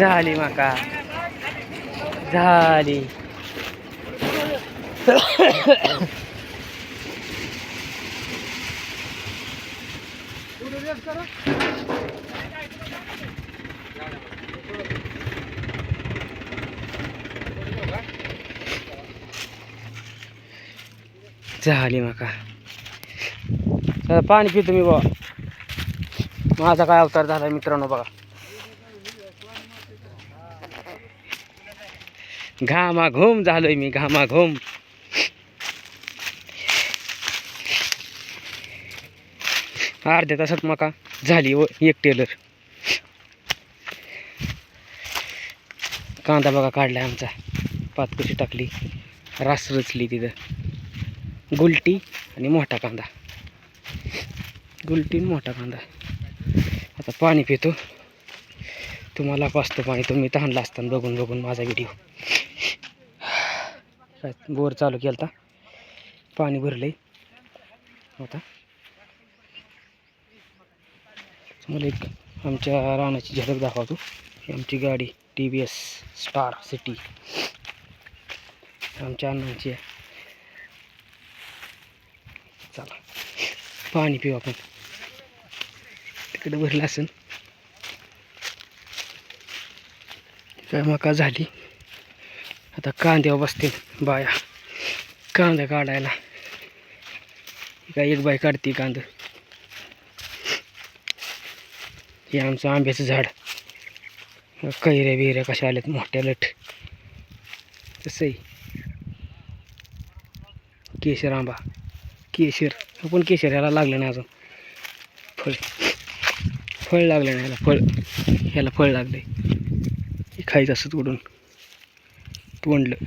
झाली माका. झाली. झाली माका. पाणी पितो मी बाबा माझा काय अवतार झाला मित्रांनो बघा. घामाघूम झालोय मी घामाघूम. अर्ध्या तासात मका झाली व एक टेलर. कांदा बघा काढला आमचा. पात कशी टाकली? रास रचली तिथं. गुलटी आणि मोठा कांदा. गुलटी आणि मोठा कांदा. आता पाणी पितो. तुम्हाला पाचतो पाणी तुम्ही तहानला असताना बघून बघून माझा व्हिडिओ. बोर चालू केला पाणी भरलंय. आता. मला एक आमच्या रानाची झलक दाखवतो. आमची गाडी T V S Star City. आमच्या अण्णांची आहे. चला. पाणी पिऊ आपण. तिकडे भरलं असेल काय मका झाली. आता कांद्यावर बसतील बाया कांदा काढायला काय एक बाई काढते कांद हे आमचं आंब्याचं झाड कैऱ्या बिऱ्या कशा आल्यात मोठ्या लठ तसंही केशर आंबा केशर पण केशर ह्याला लागलं नाही अजून फळ फळ लागलं नाही ह्याला फळ ह्याला फळ लागले हे खायचं असं तोडून तोंडलं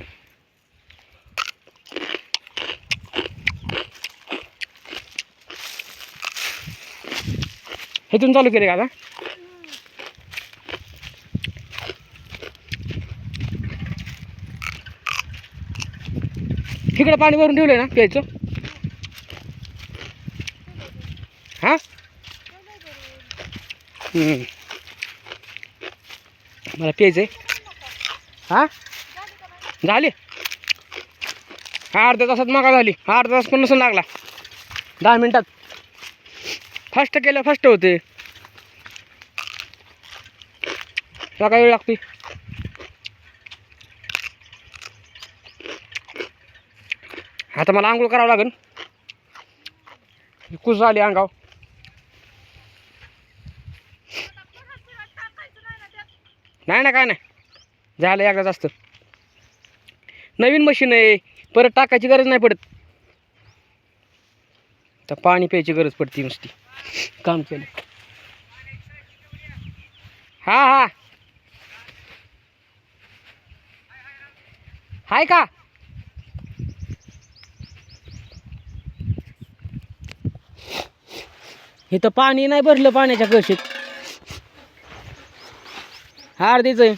हेतून चालू केले का आता? तिकडे पाणी भरून ठेवलं ना प्यायचं? हा? हम्म. मला आहे हा? झाली. अर्ध्या तासात मागा झाली. अर्धा तास पण नसून लागला. दहा मिनटात. फास्ट केलं फास्ट होते. त्याला काय वेळ लागते? आता मला आंघोळ करावं लागेल. कुस आली अंगाव नाही ना काय नाही. झालं एकदा जास्त नवीन मशीन आहे. परत टाकायची गरज नाही पडत. तर पाणी प्यायची गरज पडते नुसती. काम केलं. हा हा. हाय का? इथं पाणी नाही भरलं पाण्याच्या कशीत हार द्यायचंय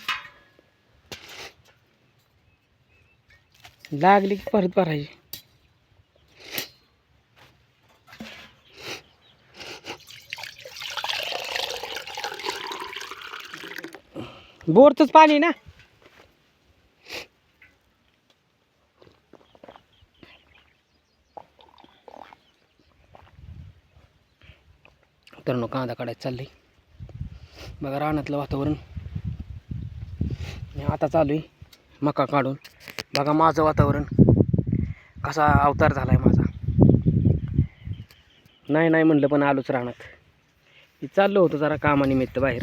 लागली की परत भरायची. बोरचंच पाणी ना? तर कांदा काढायचं चाललंय. बघा रानातलं वातावरण. आणि आता चालू आहे मका काढून. बघा माझं वातावरण कसा अवतार झाला आहे माझा. नाही नाही म्हणलं पण आलोच रानात. मी चाललो होतो जरा कामानिमित्त बाहेर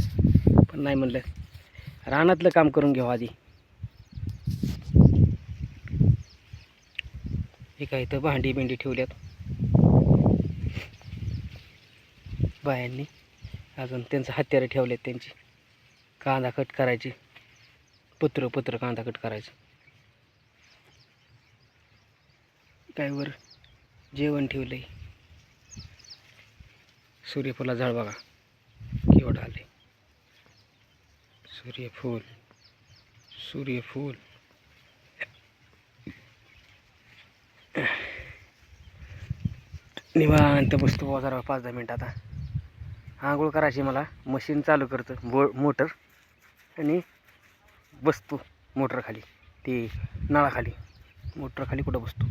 पण नाही म्हणलं. रानातलं काम करून घेऊ आधी. हे काय इथं भांडी बिंडी ठेवल्यात? बायांनी अजून त्यांचं हत्यारं ठेवलेत त्यांची. कांदा कट करायची. पत्र पत्र कांदा कट करायचं. काय जेवण ठेवलं आहे सूर्यफुला झाड बघा. केवढं आले सूर्यफूल सूर्यफूल. निवांत बसतो बुवा जरा पाच दहा मिनटं आता. आंघोळ करायची मला. मशीन चालू करतं. बो मोटर आणि बसतो. मोटरखाली ते नळाखाली. मोटरखाली कुठं बसतो?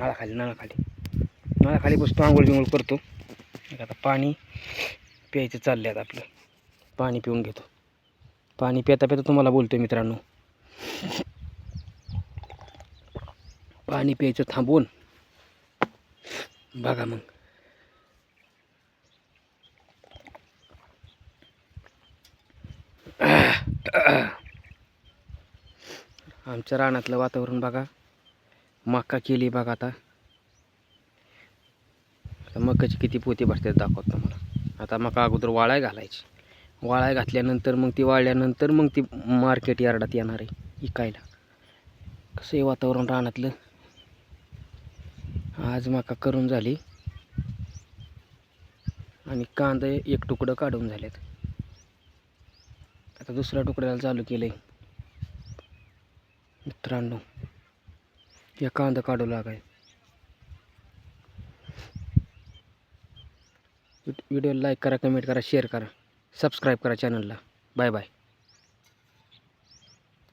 नळाखाली नळाखाली. नळाखाली बसतो आंघोळ बिंगोळ करतो. आता पाणी प्यायचं चाललं आहे आता आपलं. पाणी पिऊन घेतो. पाणी पिता पिता तुम्हाला बोलतो मित्रांनो. पाणी प्यायचं थांबवून बघा मग. आमच्या रानातलं वातावरण बघा. मका केली बघा आता. आता मकाची किती पोते बसतात दाखवतो तुम्हाला. आता मका अगोदर वाळाय घालायची. वाळाय घातल्यानंतर मग ती वाळल्यानंतर मग ती मार्केट यार्डात येणार आहे इकायला. कसं आहे वातावरण रानातलं? आज मका करून झाली. आणि कांदे एक तुकडं काढून झालेत. आता दुसऱ्या तुकड्याला चालू केलं आहे मित्रांनो या कांदा काढू लागाय व्हिडिओ लाईक करा कमेंट करा शेअर करा. सबस्क्राईब करा चॅनलला बाय बाय.